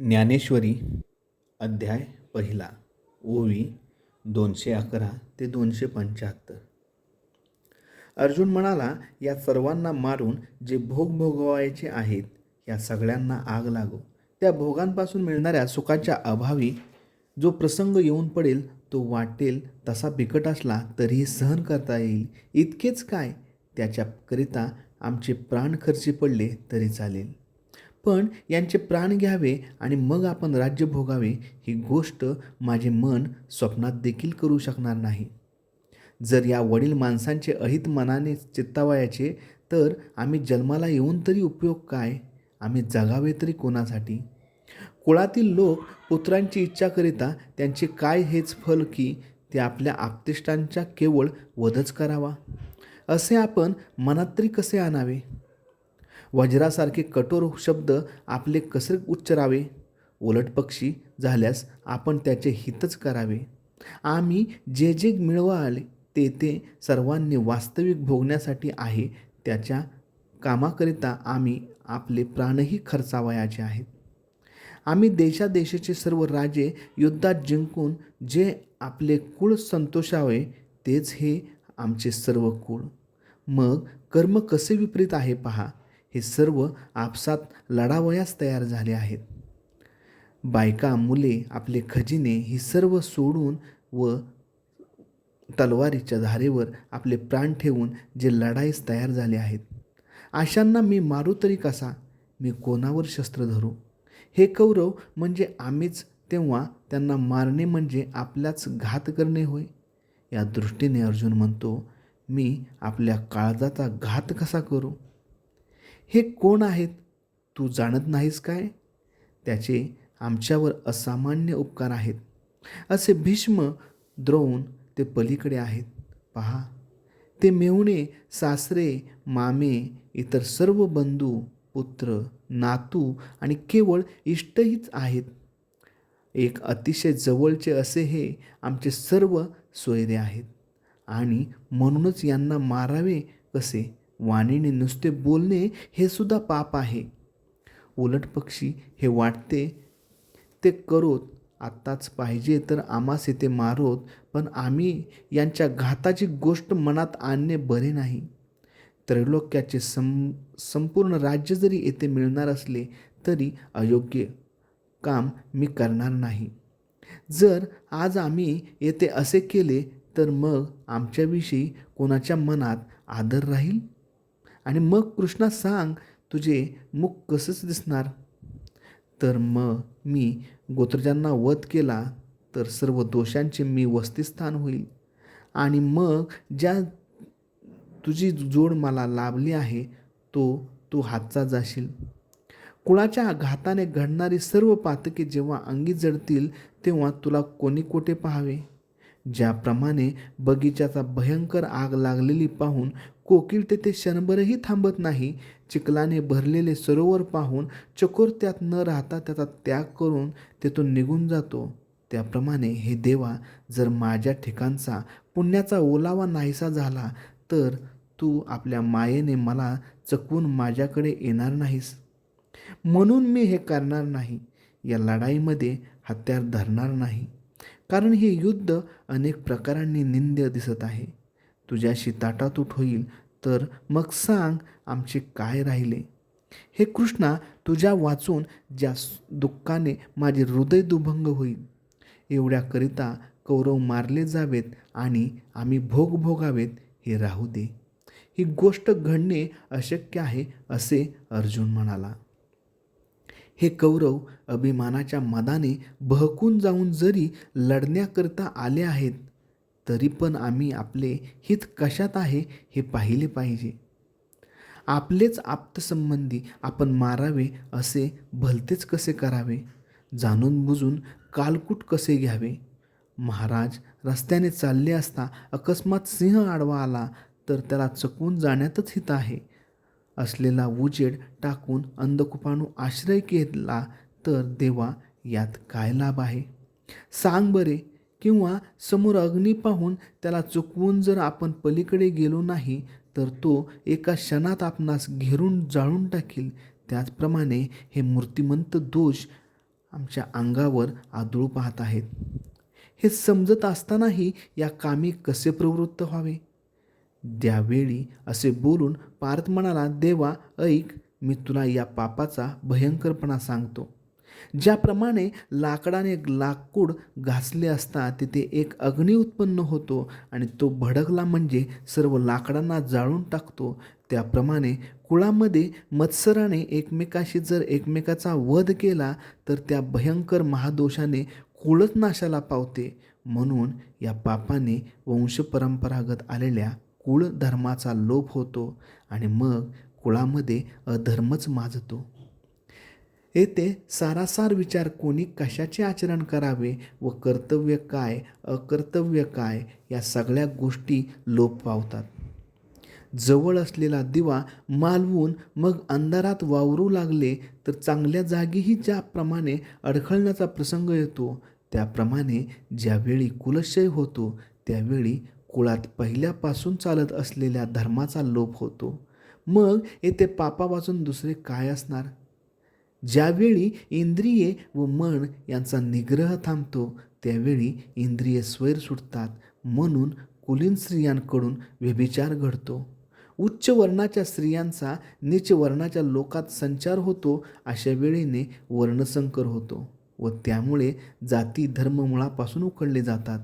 ज्ञानेश्वरी अध्याय पहिला ओवी दोनशे अकरा ते दोनशे पंच्याहत्तर. अर्जुन म्हणाला या सर्वांना मारून जे भोग भोगवायचे आहेत या सगळ्यांना आग लागो. त्या भोगांपासून मिळणाऱ्या सुखाच्या अभावी जो प्रसंग येऊन पडेल तो वाटेल तसा बिकट असला तरीही सहन करता येईल. इतकेच काय? त्याच्याकरिता आमचे प्राण खर्ची पडले तरी चालेल. पण यांचे प्राण घ्यावे आणि मग आपण राज्य भोगावे ही गोष्ट माझे मन स्वप्नात देखील करू शकणार नाही. जर या वडील माणसांचे अहित मनाने चित्तावयाचे तर आम्ही जन्माला येऊन तरी उपयोग काय? आम्ही जगावे तरी कोणासाठी? कुळातील लोक पुत्रांची इच्छा करिता त्यांचे काय हेच फल की ते आपल्या आपतिष्टांच्या केवळ वधच करावा? असे आपण मनात तरी कसे आणावे? वज्रासारखे कठोर शब्द आपले कसे उच्चरावे. उलट पक्षी झाल्यास आपण त्याचे हितच करावे. आम्ही जे जे मिळवाले ते ते सर्वांनी वास्तविक भोगण्यासाठी आहे. त्याच्या कामाकरिता आम्ही आपले प्राणही खर्चावयाचे आहेत. आम्ही देशादेशाचे सर्व राजे युद्धात जिंकून जे आपले कुळ संतोषावे तेच हे आमचे सर्व कुळ. मग कर्म कसे विपरीत आहे पहा. हे सर्व आपसात लढावयास तयार झाले आहेत. बायका मुले आपले खजिने ही सर्व सोडून व तलवारीच्या धारेवर आपले प्राण ठेवून जे लढाईस तयार झाले आहेत. अशांना मी मारू तरी कसा? मी कोणावर शस्त्र धरू? हे कौरव म्हणजे आम्हीच तेव्हा त्यांना मारणे म्हणजे आपल्याच घात करणे होय? या दृष्टीने अर्जुन म्हणतो मी आपल्या काळजाचा घात कसा करू? हे कोण आहेत? तू जाणत नाहीस काय? त्याचे आमच्यावर असामान्य उपकार आहेत. असे भीष्म द्रोण ते पलीकडे आहेत. पहा ते मेहुणे सासरे मामे इतर सर्व बंधू पुत्र नातू आणि केवळ इष्टहीच आहेत. एक अतिशय जवळचे असे हे आमचे सर्व सोयरे आहेत. आणि म्हणूनच यांना मारावे कसे? वाणीने नुसते बोलणे हे सुद्धा पाप आहे. उलट पक्षी हे वाटते ते करोत आत्ताच पाहिजे तर आम्हास येथे मारोत पण आम्ही यांच्या घाताची गोष्ट मनात आणणे बरे नाही. त्रैलोक्याचे सं संपूर्ण राज्य जरी येथे मिळणार असले तरी अयोग्य काम मी करणार नाही. जर आज आम्ही येथे असे केले तर मग आमच्याविषयी कोणाच्या मनात आदर राहील? आणि मग कृष्णा सांग तुझे मुख कसंच दिसणार? तर मग मी गोत्रजांना वध केला तर सर्व दोषांचे मी वस्तिस्थान होईल. आणि मग ज्या तुझी जोड मला लाभली आहे तो तू हातचा जाशील. कुळाच्या घाताने घडणारी सर्व पातके जेव्हा अंगी जडतील तेव्हा तुला कोणी कोठे पाहावे? ज्याप्रमाणे बगीच्याचा भयंकर आग लागलेली पाहून कोकिळ तेथे क्षणभरही थांबत नाही. चिखलाने भरलेले सरोवर पाहून चकोर त्यात न राहता त्याचा त्याग करून तेथून निघून जातो. त्याप्रमाणे हे देवा जर माझ्या ठिकाणचा पुण्याचा ओलावा नाहीसा झाला तर तू आपल्या मायेने मला चकवून माझ्याकडे येणार नाहीस. म्हणून मी हे करणार नाही. या लढाईमध्ये हत्यार धरणार नाही. कारण हे युद्ध अनेक प्रकारांनी निंद्य दिसत आहे. तुझ्याशी ताटातूट होईल तर मग सांग आमचे काय राहिले. हे कृष्णा तुझ्या वाचून ज्या दुःखाने माझे हृदय दुभंग होईल. एवढ्याकरिता कौरव मारले जावेत आणि आम्ही भोग भोगावेत हे राहू दे. ही गोष्ट घडणे अशक्य आहे असे अर्जुन म्हणाला. हे कौरव अभिमानाच्या मदाने बहकून जाऊन जरी लढण्याकरता आले आहेत तरी पण आम्ही आपले हित कशात आहे हे पाहिले पाहिजे. आपलेच आप्तसंबंधी आपण मारावे असे भलतेच कसे करावे? जाणून बुजून कालकूट कसे घ्यावे? महाराज रस्त्याने चालले असता अकस्मात सिंह आडवा आला तर त्याला चकवून जाण्यातच हित आहे. असलेला उजेड टाकून अंधकुपाणू आश्रय घेतला तर देवा यात काय लाभ आहे? सांग बरे किंवा समोर अग्नी पाहून त्याला चुकवून जर आपण पलीकडे गेलो नाही तर तो एका क्षणात आपणास घेरून जाळून टाकील. त्याचप्रमाणे हे मूर्तिमंत दोष आमच्या अंगावर आदळू पाहत आहेत. हे समजत असतानाही या कामी कसे प्रवृत्त व्हावे? त्यावेळी असे बोलून पार्थ म्हणाला देवा ऐक मी तुला या पापाचा भयंकरपणा सांगतो. ज्याप्रमाणे लाकडाने लाकूड घासले असता तिथे एक अग्नी उत्पन्न होतो आणि तो भडकला म्हणजे सर्व लाकडांना जाळून टाकतो. त्याप्रमाणे कुळामध्ये मत्सराने एकमेकाशी जर एकमेकाचा वध केला तर त्या भयंकर महादोषाने कुळच नाशाला पावते. म्हणून या पापाने वंशपरंपरागत आलेल्या कुळ धर्माचा लोप होतो आणि मग कुळामध्ये अधर्मच माजतो. येथे सारासार विचार कोणी कशाचे आचरण करावे व कर्तव्य काय अकर्तव्य काय या सगळ्या गोष्टी लोप पावतात. जवळ असलेला दिवा मालवून मग अंधारात वावरू लागले तर चांगल्या जागीही ज्याप्रमाणे अडखळण्याचा प्रसंग येतो त्याप्रमाणे ज्यावेळी कुलक्षय होतो त्यावेळी कुळात पहिल्यापासून चालत असलेल्या धर्माचा लोप होतो. मग येथे पापापासून दुसरे काय असणार? ज्यावेळी इंद्रिये व मन यांचा निग्रह थांबतो त्यावेळी इंद्रिये स्वैर सुटतात म्हणून कुलीन स्त्रियांकडून व्यभिचार घडतो. उच्च वर्णाच्या स्त्रियांचा नीच वर्णाच्या लोकात संचार होतो अशा वेळेने वर्णसंकर होतो व त्यामुळे जाती धर्म मुळापासून उकळले जातात.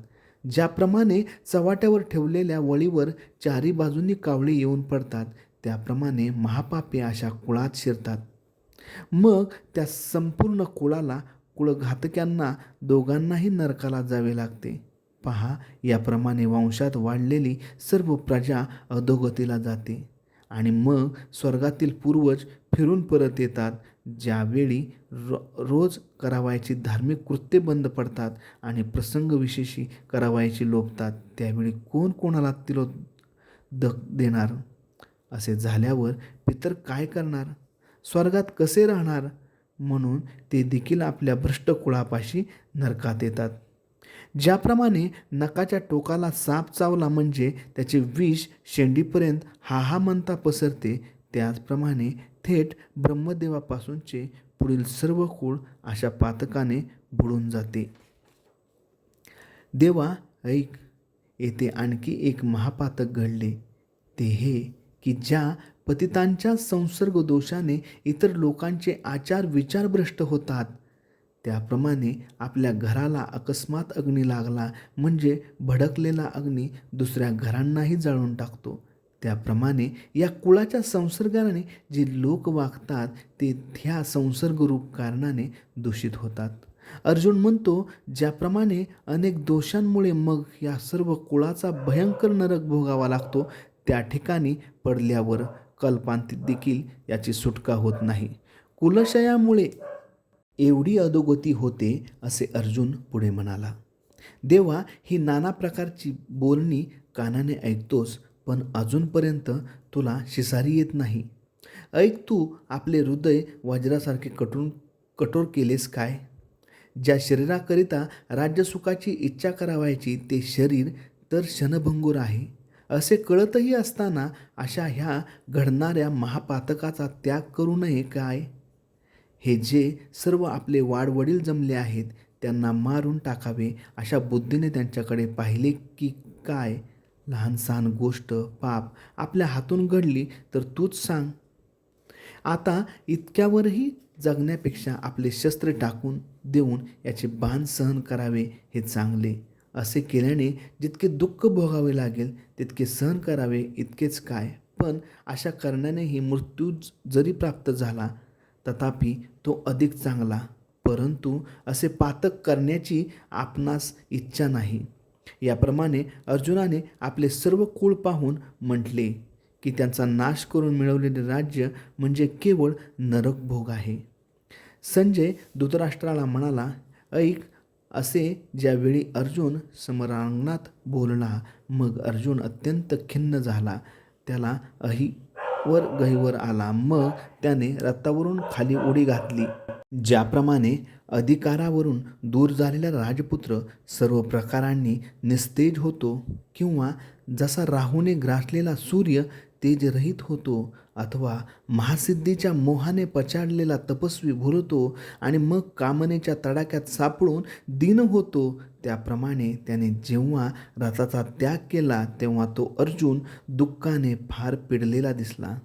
ज्याप्रमाणे चवाट्यावर ठेवलेल्या वळीवर चारी बाजूंनी कावळे येऊन पडतात त्याप्रमाणे महापापे अशा कुळात शिरतात. मग त्या संपूर्ण कुळाला कुळघातक्यांना दोघांनाही नरकाला जावे लागते. पहा याप्रमाणे वंशात वाढलेली सर्व प्रजा अधोगतीला जाते आणि मग स्वर्गातील पूर्वज फिरून परत येतात ज्यावेळी रो रोज करावायची धार्मिक कृत्ये बंद पडतात आणि प्रसंगविशेषी करावायची लोपतात त्यावेळी कोण कोणाला तिलो दक देणार? असे झाल्यावर पितर काय करणार? स्वर्गात कसे राहणार? म्हणून ते देखील आपल्या भ्रष्ट कुळापाशी नरकात येतात. ज्याप्रमाणे नकाच्या टोकाला साप चावला म्हणजे त्याचे विष शेंडीपर्यंत हा हा म्हणता पसरते त्याचप्रमाणे थेट ब्रह्मदेवापासूनचे पुढील सर्व कुळ अशा पातकाने बुडून जाते. देवा ऐक येथे आणखी एक महापातक घडले. ते हे की ज्या पतितांच्या संसर्ग दोषाने इतर लोकांचे आचार विचार भ्रष्ट होतात. त्याप्रमाणे आपल्या घराला अकस्मात अग्नी लागला म्हणजे भडकलेला अग्नी दुसऱ्या घरांनाही जाळून टाकतो. त्याप्रमाणे या कुळाच्या संसर्गाने जे लोक वागतात ते ह्या संसर्गरूप कारणाने दूषित होतात. अर्जुन म्हणतो ज्याप्रमाणे अनेक दोषांमुळे मग या सर्व कुळाचा भयंकर नरक भोगावा लागतो त्या ठिकाणी पडल्यावर कल्पांतीत देखील याची सुटका होत नाही. कुलशयामुळे एवढी अधोगती होते असे अर्जुन पुढे म्हणाला. देवा ही नाना प्रकारची बोलणी कानाने ऐकतोस पण अजूनपर्यंत तुला शिसारी येत नाही. ऐक तू आपले हृदय वज्रासारखे कठोर कठोर केलेस काय? ज्या शरीराकरिता राज्यसुखाची इच्छा करावायची ते शरीर तर क्षणभंगूर आहे. असे कळतही असताना अशा ह्या घडणाऱ्या महापातकाचा त्याग करू नये काय? हे जे सर्व आपले वाडवडील जमले आहेत त्यांना मारून टाकावे अशा बुद्धीने त्यांच्याकडे पाहिले की काय? लहानसहान गोष्ट पाप आपल्या हातून घडली तर तूच सांग. आता इतक्यावरही जगण्यापेक्षा आपले शस्त्र टाकून देऊन याचे बाण सहन करावे हे चांगले. असे केल्याने जितके दुःख भोगावे लागेल तितके सहन करावे इतकेच काय. पण अशा करण्यानेही मृत्यू जरी प्राप्त झाला तथापि तो अधिक चांगला. परंतु असे पातक करण्याची आपणास इच्छा नाही. याप्रमाणे अर्जुनाने आपले सर्व कुळ पाहून म्हटले की त्यांचा नाश करून मिळवलेले राज्य म्हणजे केवळ नरक भोग आहे. संजय धृतराष्ट्राला म्हणाला ऐक असे ज्यावेळी अर्जुन समरांगणात बोलला मग अर्जुन अत्यंत खिन्न झाला. त्याला अहिवर गहीवर आला. मग त्याने रथावरून खाली उडी घातली ज्याप्रमाणे अधिकारावरून दूर झालेला राजपुत्र सर्व प्रकारांनी निस्तेज होतो किंवा जसा राहूने ग्रासलेला सूर्य तेजरहित होतो अथवा महासिद्धीच्या मोहाने पछाडलेला तपस्वी भुलतो आणि मग कामनेच्या तडाख्यात सापडून दिन होतो. त्याप्रमाणे त्याने जेव्हा रथाचा त्याग केला तेव्हा तो अर्जुन दुःखाने फार पिडलेला दिसला.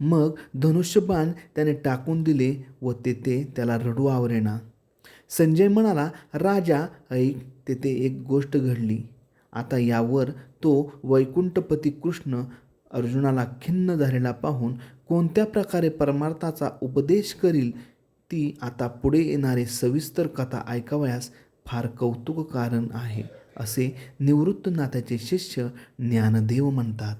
मग धनुष्यबाण त्याने टाकून दिले व तेथे त्याला रडू आवरेना संजय म्हणाला राजा ऐक तेथे एक गोष्ट घडली. आता यावर तो वैकुंठपती कृष्ण अर्जुनाला खिन्न झालेला पाहून कोणत्या प्रकारे परमार्थाचा उपदेश करील ती आता पुढे येणारी सविस्तर कथा ऐकावयास फार कौतुक कारण आहे असे निवृत्तनाथाचे शिष्य ज्ञानदेव म्हणतात.